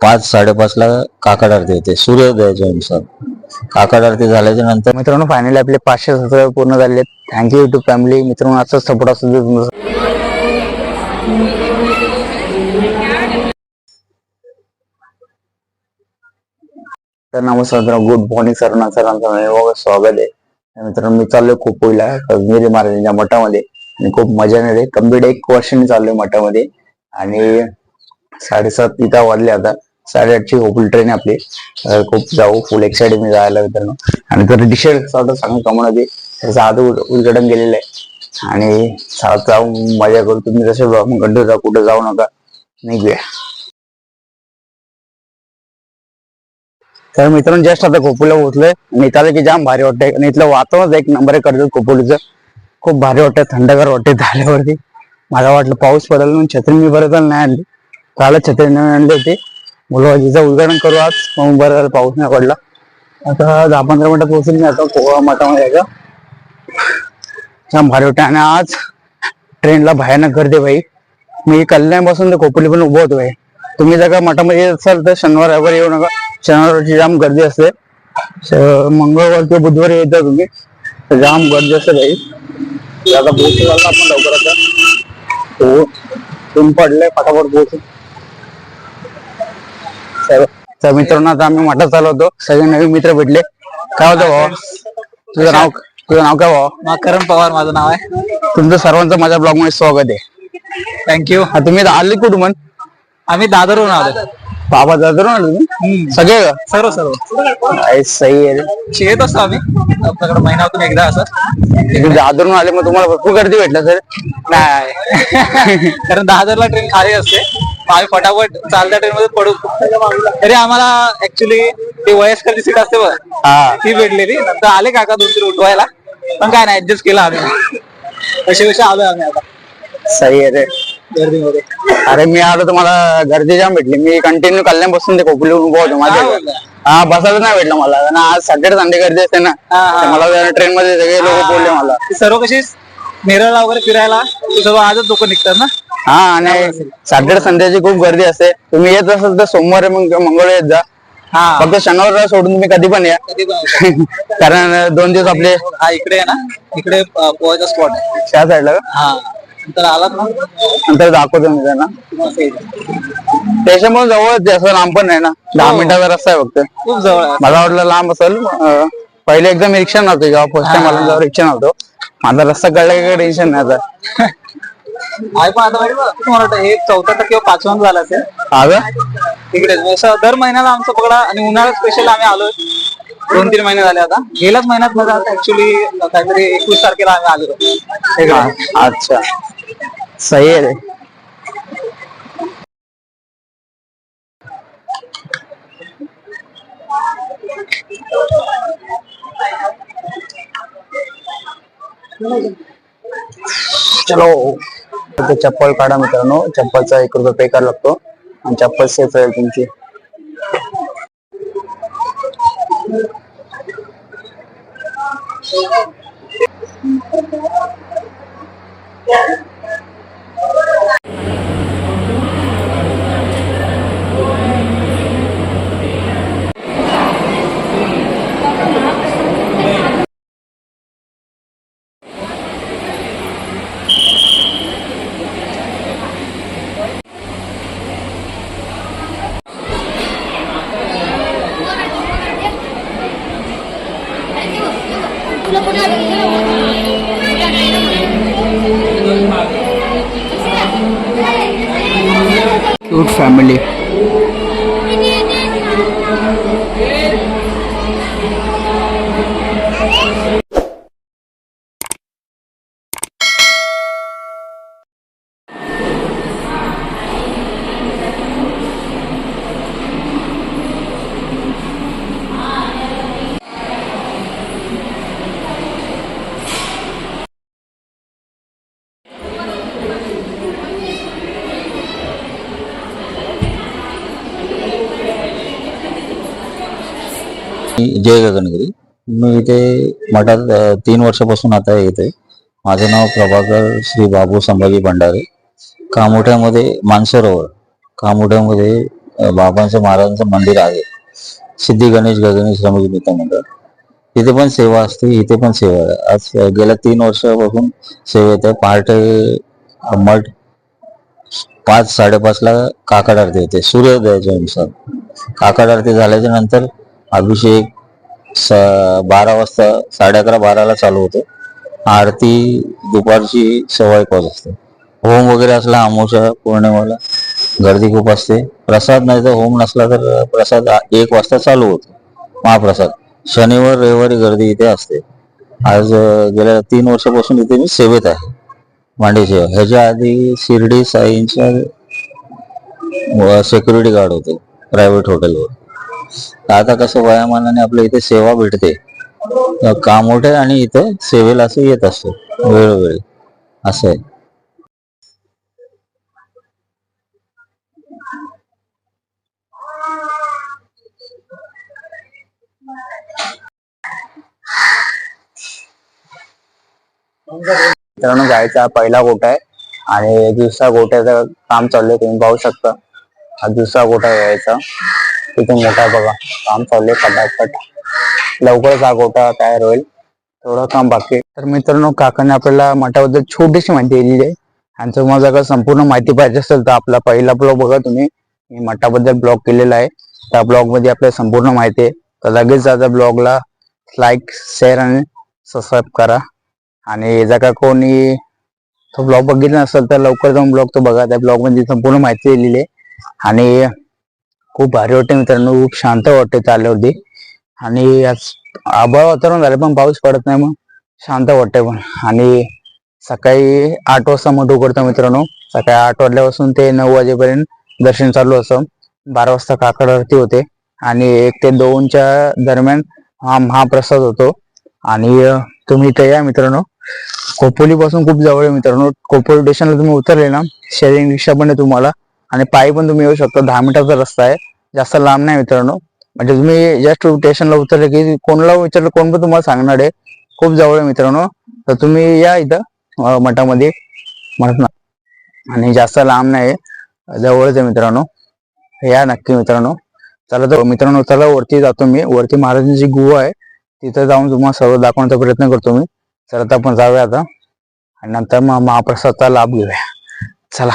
पाच साडेपाचला काकड आरती होते. सूर्योदयाच्या अनुसार. काकड आरती झाल्याच्यानंतर मित्रांनो फायनली आपले पाचशे सबस्क्राईबर पूर्ण झाले थँक्यू युट्यूब फॅमिली मित्रांनो असंच सपोर्ट असू दे तुमचं तर नमस्कार मित्रांनो गुड मॉर्निंग सरांना सरांचा नवीन स्वागत आहे. मित्रांनो मी चाललोय खोपोईला कश्मीरी महाराजांच्या मठामध्ये. आणि खूप मजा येणार आहे. कंप्लीट एक वर्षाने चाललोय मठामध्ये. आणि साडेसात इथं वाजले आता. साडेआठची खोपोली ट्रेन आहे आपली. खूप जाऊ फुल एक्साइटेड मी जायला मित्रांनो आणि तर डिशेड कसं सांगू कमवण्यात त्याचं आधी उद्घाटन केलेलं आहे. आणि जाऊ मजा करू. तुम्ही जसे कंटिन्यू जा कुठे जाऊ नका. निघूया. तर मित्रांनो जस्ट आता कोपुला पोहोचलोय. आणि की जाम भारी वाटतंय. आणि इथलं वातावरण एक नंबर आहे करतात खोपोलीचं खूप भारी वाटतंय. थंडगार वाटते झाल्यावरती. मला वाटलं पाऊस पडेल म्हणून छत्री मी बरं नाही आणली. कालच छत्री नवीन आणली होती. मुलाबाजीचं उद्घाटन करू आज. मुंबईला पाऊस नाही पडला. आता दहा पंधरा मिनिटं पोहोचून आता कोवा मठामध्ये आहे जाम भारी वाटते आणि आज ट्रेनला भयानक गर्दी भाई. मी कल्याणपासून ते खोपोली पण उभं होतो भाई. तुम्ही जर का मठामध्ये येत असाल तर शनिवार रविवार येऊ नका. शनिवारची जाम गर्दी असते. मंगळवार किंवा बुधवारी येता तुम्ही. जाम गर्दी असते भाई. आता पोहोचू आपण लवकर आता हो ऊन पडलंय फटाफट पोहोचू. तर तर मित्रांनो आता आम्ही मठात चालू होतो. सगळे नवीन मित्र भेटले. काय होतं भावा? तुझं नाव तुझं नाव काय भावा? माकरम पवार माझं नाव आहे. तुमचं सर्वांचं माझ्या ब्लॉगमध्ये स्वागत आहे. थँक्यू हा, तुम्ही आले कुठून आम्ही दादरहून आलो. बाबा जातो ना तुम्ही? सगळे? का? सर्व सर्व. काय सही आहे. रे. येत असतो आम्ही. आपल्याकडे महिन्यातून एकदा असं. तुम्ही दादरून आले मग तुम्हाला भरपूर गर्दी भेटला सर नाही. कारण दादरला ट्रेन खाली असते. आम्ही फटाफट चालत्या ट्रेन मध्ये पडू. तरी आम्हाला ऍक्च्युली ते वयस्कर सीट असते बघ. ती भेटलेली. नंतर आले काका दोन तीन उठवायला. पण काय नाही ऍडजस्ट केला आम्ही. कसे कसे आलोय आम्ही आता. सही आहे रे गर्दीमध्ये. अरे मी आलो तर मला गर्दी जाम भेटली. मी कंटिन्यू कल्याणपासून ते खोपली उभं होतो. माझ्या? हा बसायला नाही भेटलं मला. आज सॅटर्डे संडे गर्दी असते ना. तर मला ट्रेन मध्ये सगळे लोक बोलले मला. सर्व कशी नेरळला वगैरे फिरायला? ते सर्व आजच लोक निघतात ना? हा आणि सॅटर्डे संडेची खूप गर्दी असते. तुम्ही येत असाल तर सोमवारी मग मंगळवारी येत जा. हा. फक्त शनिवार सोडून तुम्ही कधी पण या. कारण दोन दिवस आपले हा इकडे आहे ना. इकडे पोहायचा स्पॉट आहे. त्या साईडला का? हा. नंतर आलात ना? नंतर दाखवतो मी त्यांना. त्याच्यामुळे जवळच आहे, असं लांब पण नाही ना. दहा हो. मिनिटाचा रस्ता आहे फक्त. खूप जवळ आहे. मला वाटलं लांब असेल अं, पहिले एकदम रिक्षा नव्हती जेव्हा फर्स्ट टाइम मला जेव्हा रिक्षा नव्हतो. माझा रस्ता कळला की काही टेन्शन नाही आता. आहे पण आता माहिती का, तुम्हाला वाटतं हे चौथा टक्के किंवा पाचवं झालं असेल. का? तिकडे असं दर महिन्याला आमचं पकडा आणि उन्हाळ्यात स्पेशल आम्ही आलोय. दोन तीन महिने झाले आता. गेल्याच महिन्यात माझा ऍक्च्युली काहीतरी एकवीस तारखेला आम्ही आलो. हा, अच्छा. सही आहे. चलो. चप्पल काढा मित्रांनो चप्पलचा एक रुपये पे करावा लागतो आणि चप्पल सेफ राहील तुमची Yeah. क्यूट फॅमिली जय गगनगिरी मी इथे मठात तीन वर्षापासून आता येते माझं नाव प्रभाकर श्री बाबू संभाजी भंडारे. कामोठ्यामध्ये मानसरोवर. कामोठ्यामध्ये बाबांचं महाराजांचं मंदिर आहे. सिद्धी गणेश गगनेश रमेश मित्र मंडळ. तिथे पण सेवा असते इथे पण सेवा आहे. आज गेल्या तीन वर्षापासून सेवेत आहे. पहाटे मठ पाच साडेपाचला काकड आरती होते सूर्योदयाच्या नुसार काकड आरती झाल्याच्यानंतर अभिषेक स बारा वाजता साडे अकरा बाराला चालू होते. आरती दुपारची सव्वा एक वाजता असते. होम वगैरे असला अमोशा पौर्णिमेला गर्दी खूप असते. प्रसाद नाही तर होम नसला तर प्रसाद एक वाजता चालू होतो. महाप्रसाद. शनिवार रविवारी गर्दी इथे असते. आज गेल्या तीन वर्षापासून इथे मी सेवेत आहे. मांडे सेवा ह्याच्या आधी शिर्डी साईंच्या सिक्युरिटी गार्ड होते. प्रायव्हेट हॉटेलवर आता कसं वयामानाने आपल्या इथे सेवा भेटते. काम होते आणि इथे सेवेला असं येत असतो वेळोवेळी. असं आहे. मित्रांनो गायचा पहिला गोटा आहे आणि दुसरा गोट्याचं काम चाललंय तुम्ही पाहू शकता. हा दुसरा गोठा घ्यायचा. तिथे मोठा बघा. काम चाललंय पटापट. लवकरच हा गोठा तयार होईल. थोडं काम बाकी तर मित्रांनो काकाने आपल्याला मठाबद्दल छोटीशी माहिती दिलेली आहे. आणि तुम्हाला जर संपूर्ण माहिती पाहिजे असेल तर आपला पहिला ब्लॉग बघा तुम्ही. मी मठाबद्दल ब्लॉग केलेला आहे. त्या ब्लॉगमध्ये आपल्याला संपूर्ण माहिती आहे. तर लगेच आता ब्लॉगला लाईक शेअर आणि सबस्क्राईब करा. आणि जर का कोणी तो ब्लॉग बघितला नसेल तर लवकर जाऊन ब्लॉग तो बघा. त्या ब्लॉगमध्ये संपूर्ण माहिती दिलेली आहे. आणि खूप भारी वाटते मित्रांनो. खूप शांत वाटते चालल्यावरती. आणि आज आभाळ वातावरण झालं पण पाऊस पडत नाही मग. शांत वाटते पण. आणि सकाळी आठ वाजता मठ उघडतं मित्रांनो. सकाळी आठ वाजल्यापासून ते नऊ वाजेपर्यंत दर्शन चालू असं बारा वाजता काकड आरती होते. आणि एक ते दोनच्या दरम्यान हा महाप्रसाद होतो. आणि तुम्ही इथे या मित्रांनो. कोपोली पासून खूप जवळ आहे मित्रांनो. कोपोली स्टेशनला तुम्ही उतरले ना शेअरिंग रिक्षा पण आहे तुम्हाला. आणि पायी पण तुम्ही येऊ शकता. दहा मिनिटाचा रस्ता आहे. जास्त लांब नाही मित्रांनो. म्हणजे तुम्ही जस्ट स्टेशनला उतरले की कोणाला विचारलं कोण पण तुम्हाला सांगणार आहे. खूप जवळ आहे मित्रांनो. तर तुम्ही या इथं मठामध्ये. म्हणत ना. आणि जास्त लांब नाही. जवळच आहे मित्रांनो. या नक्की मित्रांनो. चला तर मित्रांनो चला वरती जातो मी. वरती महाराजांची गुहा आहे तिथं जाऊन तुम्हाला सर्व दाखवण्याचा प्रयत्न करतो मी. चला तर आपण जाऊया आता. आणि नंतर मग महाप्रसादचा लाभ घेऊया. चला.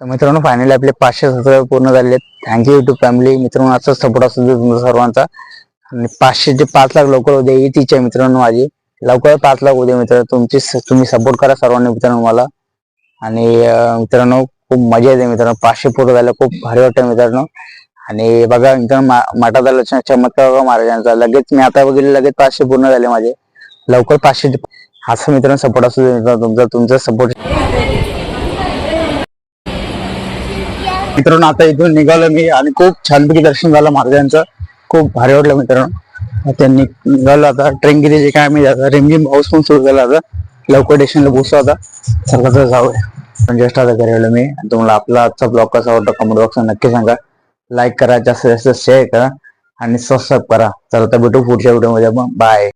तर मित्रांनो फायनली आपले पाचशे सबस्क्राईब पूर्ण झाले थँक्यू युट्यूब फॅमिली मित्रांनो असंच सपोर्ट असू दे तुमचा सर्वांचा. आणि पाचशे ते पाच लाख लवकर होते ही तिच्या आहे मित्रांनो माझी. लवकर पाच लाख होते मित्र तुमची तुम्ही सपोर्ट करा सर्वांनी मित्रांनो मला. आणि मित्रांनो खूप मजा येते मित्रांनो. पाचशे पूर्ण झाले खूप भारी वाटतं मित्रांनो. आणि बघा एकदम माटा मठात चमत्कार बघा महाराजांचा लगेच मी आता बघितलं लगेच पाचशे पूर्ण झाले माझे. लवकर पाचशे असं मित्रांनो सपोर्ट असू दे तुमचा तुमचा सपोर्ट मित्रांनो आता इथून निघालो मी आणि खूप छानपैकी दर्शन झालं महाराजांचं. खूप भारी वाटलं मित्रांनो. त्यांनी निघालो आता. ट्रेन गेली जे काय मी आता रिमझिम पाऊस पण सुरू झाला आता. लवकर स्टेशनला पोहोचतो आता. चला जाऊया. पण जस्ट आता घरी आलो मी. आणि तुम्हाला आपला आजचा ब्लॉग कसा आवडतो कमेंट बॉक्स नक्की सांगा. लाईक करा जास्तीत जास्त शेअर करा आणि सबस्क्राईब करा. चला तर भेटू पुढच्या व्हिडिओमध्ये बाय